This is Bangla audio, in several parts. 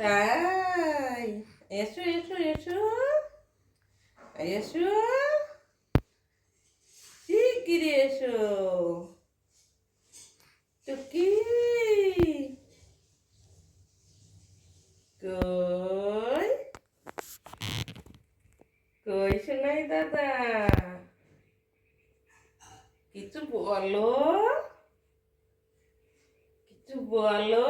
তাই। এসো এসো এসো। এসো। শিগগিরি এসো। টুকি। কই? কই শোনাই দাদা? কিছু বলো? কিছু বলো?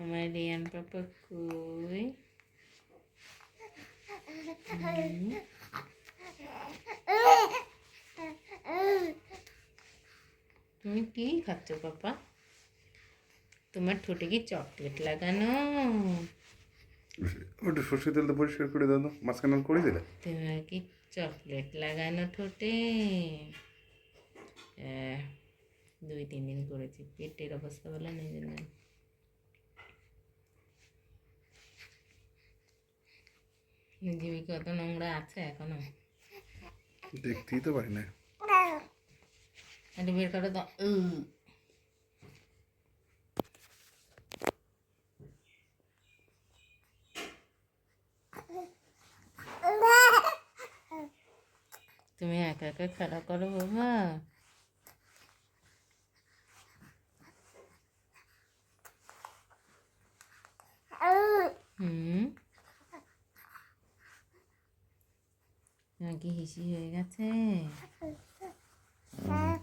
Kemudian papa koi. Hmm. তুমি কি খাচ্ছ পাপা তোমার ঠোঁটে কি চকলেট লাগানো ওটা সর্ষে তেলটা পরিষ্কার করে দাও তো মাঝখানে করে দিলে তোমার কি চকলেট লাগানো ঠোঁটে দুই তিন দিন করেছি পেটের অবস্থা বলে নেই জন্য জীবিকা কত নোংরা আছে এখনও। দেখতেই তো পারি না। এটা বের করো তো। তুমি একা একা খেলা করো বাবা হুম নাকি হিসি হয়ে গেছে?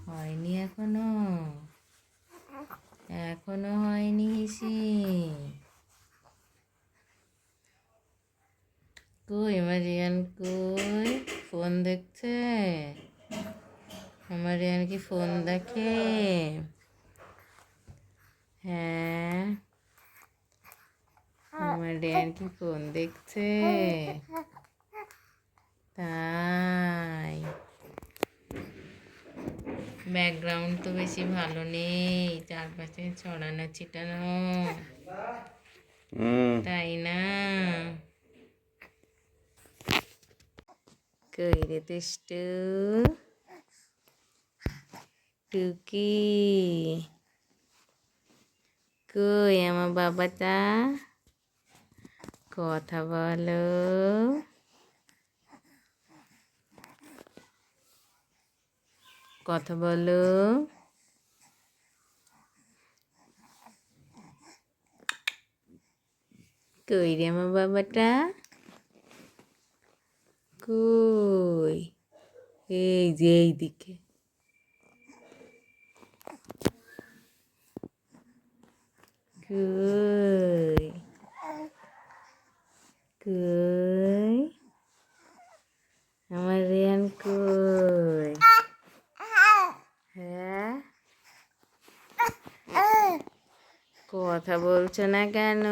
হয়নি এখনও? এখনও হয়নি হিসি? কই আমার রিয়ান কই? ফোন দেখছে? আমার রিয়ান কি ফোন দেখে? হ্যাঁ। আমার রিয়ান কি ফোন দেখছে তাই ব্যাকগ্রাউন্ড তো বেশি ভালো নেই চারপাশে ছড়ানো ছিটানো। তাই না? কই রে দুষ্টু? টুকি? কই আমার বাবাটা? কথা বলো। কথা বলো। কই রে আমার বাবাটা। কই? এই যে এইদিকে। কই? কই আমার রিয়ান কই হ্যাঁ কথা বলছো না কেন?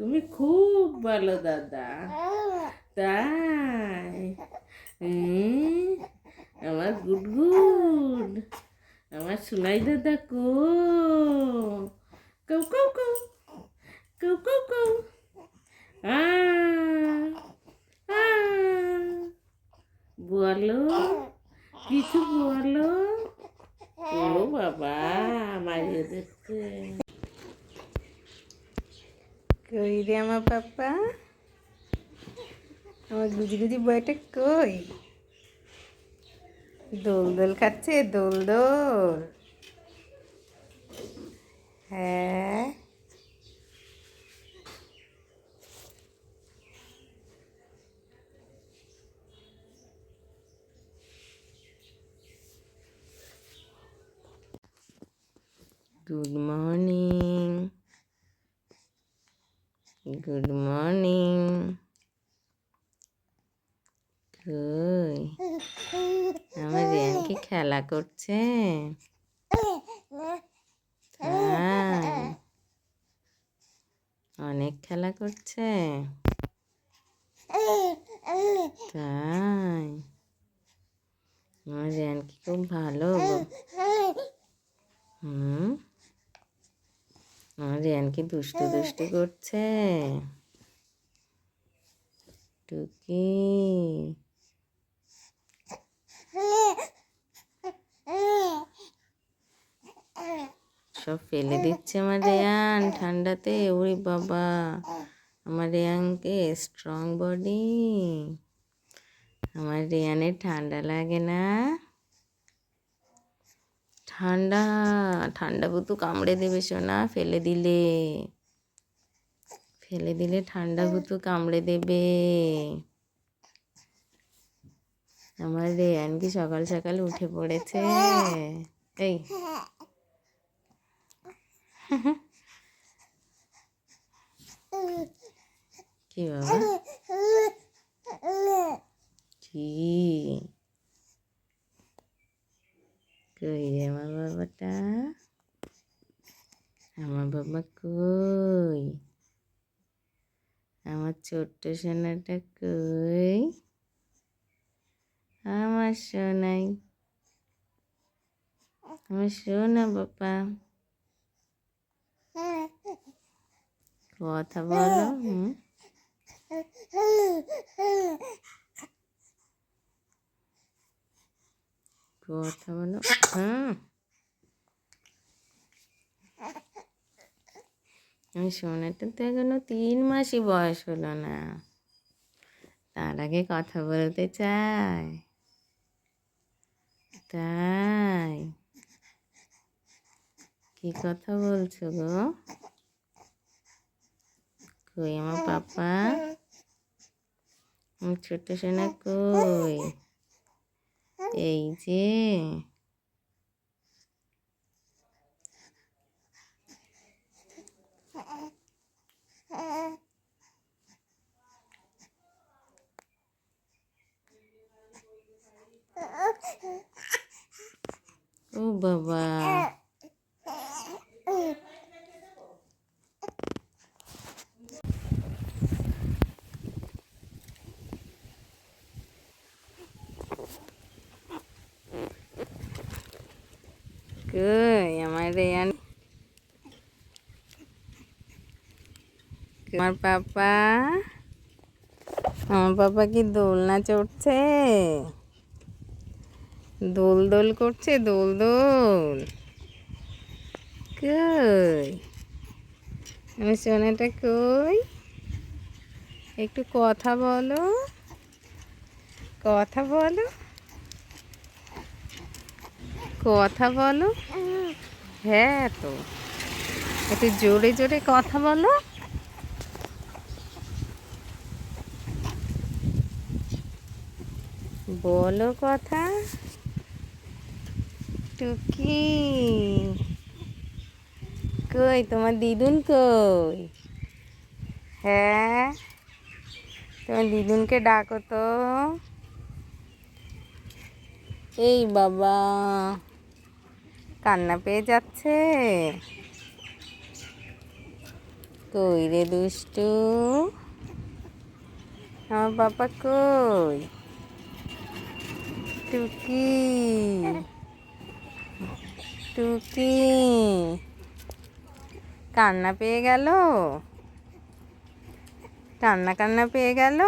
তুমি খুব ভালো দাদা। তাই? আমার গুড গুড। আমার সোনাই দাদা কৌ কৌ কৌ কৌ কৌ কৌ আ, আ। বলো কিছু বলো ও বাবা মারিয়ে দিচ্ছে কই রে আমার পাপা আমার গুজি গুজি বইটা কই? দোল দোল খাচ্ছে দোল দোল। হ্যাঁ। গুড মর্নিং গুড মর্নিং কই আমার রিয়ান কি খেলা করছে? অনেক খেলা করছে? তাই? আমার রিয়ান কি খুব ভালো? হুম? আমার রিয়ান কি দুষ্টু দুষ্টু করছে? টুকি। সব ফেলে দিচ্ছে আমার রেয়ান, ঠান্ডাতে। ওরে বাবা, আমার রেয়ানকে স্ট্রং বডি আমার রেয়ানের ঠান্ডা লাগে না। ঠান্ডা ঠান্ডা ভুতু কামড়ে দেবে সোনা, ফেলে দিলে। ফেলে দিলে ঠান্ডা ভুতু কামড়ে দেবে। আমার রেয়ান কি সকাল সকাল উঠে পড়েছে? এই। কি বাবা কি কই রে আমার বাবাটা আমার বাবা কই আমার ছোট্ট সোনাটা কই আমার সোনাই আমার সোনা বাবা কথা বলো, হুম। কথা বলো, হুম। সোনাটা তো এখনও তিন মাসই বয়স হলো না। তার আগে কথা বলতে চাই। তাই। কি কথা বলছো গো? কই আমার পাপা আমার ছোট সোনা কই এই যে ও বাবা কই আমার রেয়ান আমার পাপা আমার পাপা কি দোলনা চড়ছে দোল দোল করছে দোল দোল কই আমার সোনাটা কই একটু কথা বলো। কথা বলো। কথা বলো। হ্যাঁ তো। একটু জোরে জোরে কথা বলো। বলো কথা। টুকি। কই, তোমার দিদুন কই? হ্যাঁ। তোমার দিদুনকে ডাকো তো। এই বাবা। কান্না পেয়ে যাচ্ছে। কই রে দুষ্টু? আমার বাবা কই? টুকি। টুকি। কান্না পেয়ে গেল? কান্না কান্না পেয়ে গেল?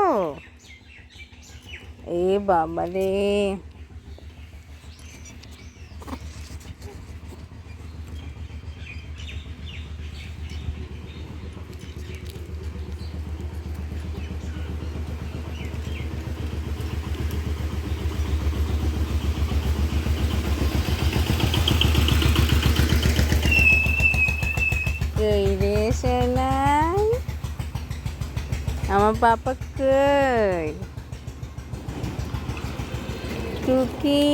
এ বাবা রে কই রে সোনাই আমার কই টুকি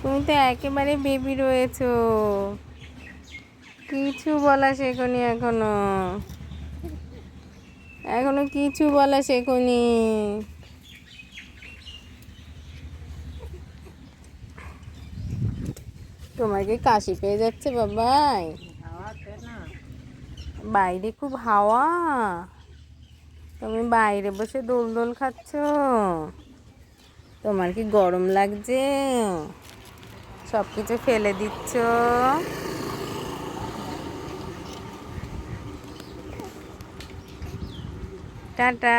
তুমি তো একেবারে বেবি রয়েছো। কিছু বলা শেখনি এখনও। এখনও কিছু বলা শেখনি। তোমার কি কাশি পেয়ে যাচ্ছে বাবাই? বাইরে খুব হাওয়া। তুমি বাইরে বসে দোল দোল খাচ্ছ। তোমার কি গরম লাগছে? সব কিছু ফেলে দিচ্ছ। টাটা।